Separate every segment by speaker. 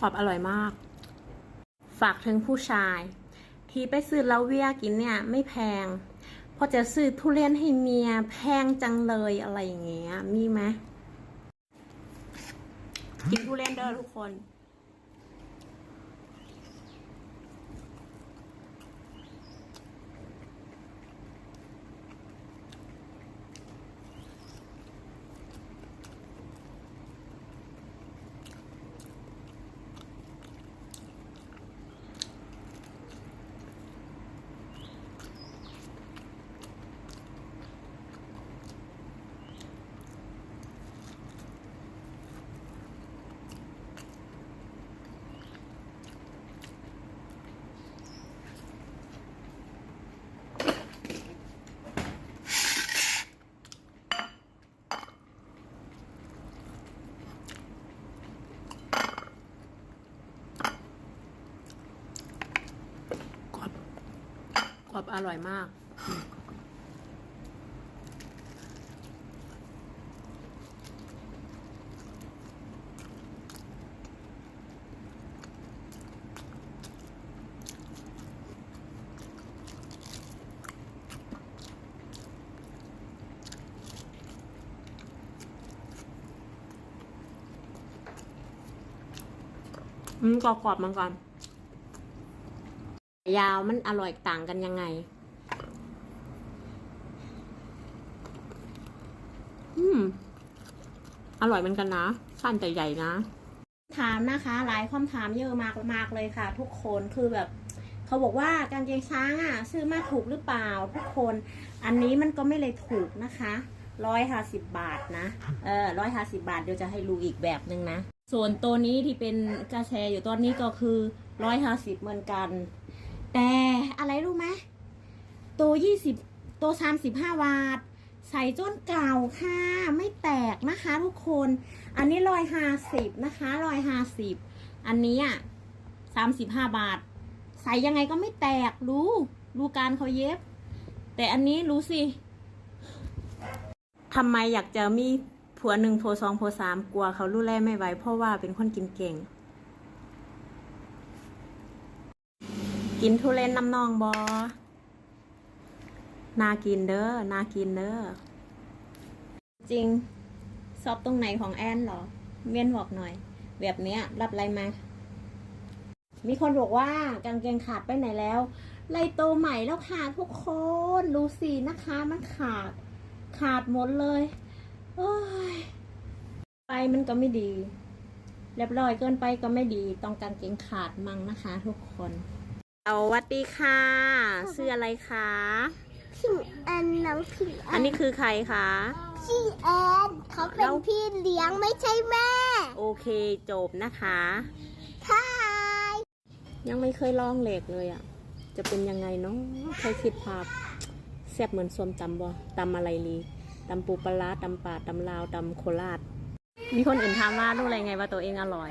Speaker 1: กรอบอร่อยมาก ฝากถึงผู้ชาย ที่ไปซื้อลาเวียกินเนี่ยไม่แพง พอจะซื้อทุเรียนให้เมียแพงจังเลยอะไรอย่างเงี้ย มีไหมกินทุเรียนเด้อทุกคน อร่อยมาก อืมกรอบกรอบๆมันก่อน ยาวมันอร่อยต่างกันยังไง อืม อร่อยเหมือนกันนะ สั้นแต่ใหญ่นะ ถามนะคะ หลายคำถามเยอะมากมากเลยค่ะ ทุกคนคือแบบ เขาบอกว่ากางเกงช้างอะ ซื้อมาถูกหรือเปล่า ทุกคน อันนี้มันก็ไม่เลยถูกนะคะร้อยห้าสิบบาทนะ เออร้อยห้าสิบาทเดี๋ยวจะให้รู้อีกแบบหนึ่งนะ ส่วนตัวนี้ที่เป็นกระแชอยู่ตอนนี้ก็คือร้อยห้าสิบเหมือนกัน แต่อะไรรู้ไหมตัวยี่สิบตัวสามสิบห้าบาทใส่จนเก่าค่ะ ไม่แตกนะคะทุกคน อันนี้ร้อยห้าสิบนะคะร้อยห้าสิบอันนี้อะสามสิบห้าบาท ใส่ยังไงก็ไม่แตกรู้ดูการเขาเย็บ แต่อันนี้รู้สิทำไมอยากจะมีผัวหนึ่งผัวสองผัวสามกลัวเขารู้แลไม่ไหวเพราะว่าเป็นคนกินเก่ง กินทุเรียนน้ำนองบอนากินเด้อนากินเด้อ จริงสอบตรงไหนของแอนเหรอ เมียนบอกหน่อย แบบเนี้ย รับอะไรมา มีคนบอกว่ากางเกงขาดไปไหนแล้วไลโตใหม่แล้วค่ะทุกคนดูสินะคะ มันขาด ขาดหมดเลยโอ้ยไปมันก็ไม่ดีเรียบร้อยเกินไปก็ไม่ดี ต้องกางเกงขาดมั่งนะคะ ทุกคน เอาวัสดีค่ะ ชื่ออะไรคะ
Speaker 2: พี่แอนน้องพี่แอ
Speaker 1: อัน
Speaker 2: น
Speaker 1: นี้คือใครคะ
Speaker 2: พี่แอนเขาเป็
Speaker 1: แล้
Speaker 2: น
Speaker 1: ว
Speaker 2: พี่เลี้ยงไม่ใช่แม่
Speaker 1: โอเคจบนะคะ
Speaker 2: ทาย
Speaker 1: ยังไม่เคยลองเหล็กเลยอะ่ะ จะเป็นยังไงเนาะเคยคิดภาพแซ่บเหมือนส้มตำบ่ตำอะไรลีตำปูปลาร้าตำป่าตำลาวตำโคราช มีคนอื่นถามว่ารู้อะไรไงว่าตัวเองอร่อย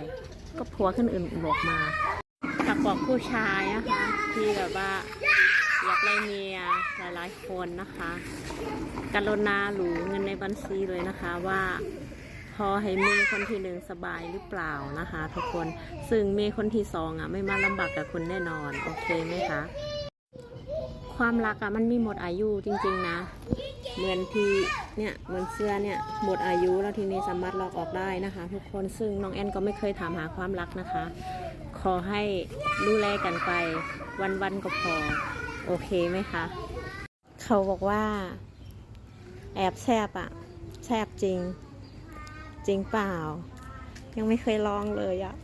Speaker 1: ก็ผัวคนอื่นบอกมา ฝากบอกผู้ชายนะคะ ที่แบบว่าอยากได้เมียหลายๆคนนะคะกรุณาหรูเงินในบัญชีเลยนะคะว่าพอให้เมีคนที่หนึ่งสบายหรือเปล่านะคะ ทุกคนซึ่งเมีคนที่สองอะไม่มาลำบากกับคุณแน่นอนโอเคไหมคะความรักอะมันมีหมดอายุจริงๆนะ เหมือนที่เนี่ยเหมือนเสื้อเนี่ยหมดอายุแล้วทีนี้สามารถลอกออกได้นะคะ ทุกคนซึ่งน้องแอนก็ไม่เคยถามหาความรักนะคะ ขอให้ดูแลกันไป วันๆก็พอ โอเคไหมคะ เขาบอกว่า แอบแซบอะแซบจริง จริงเปล่า ยังไม่เคยลองเลยอะ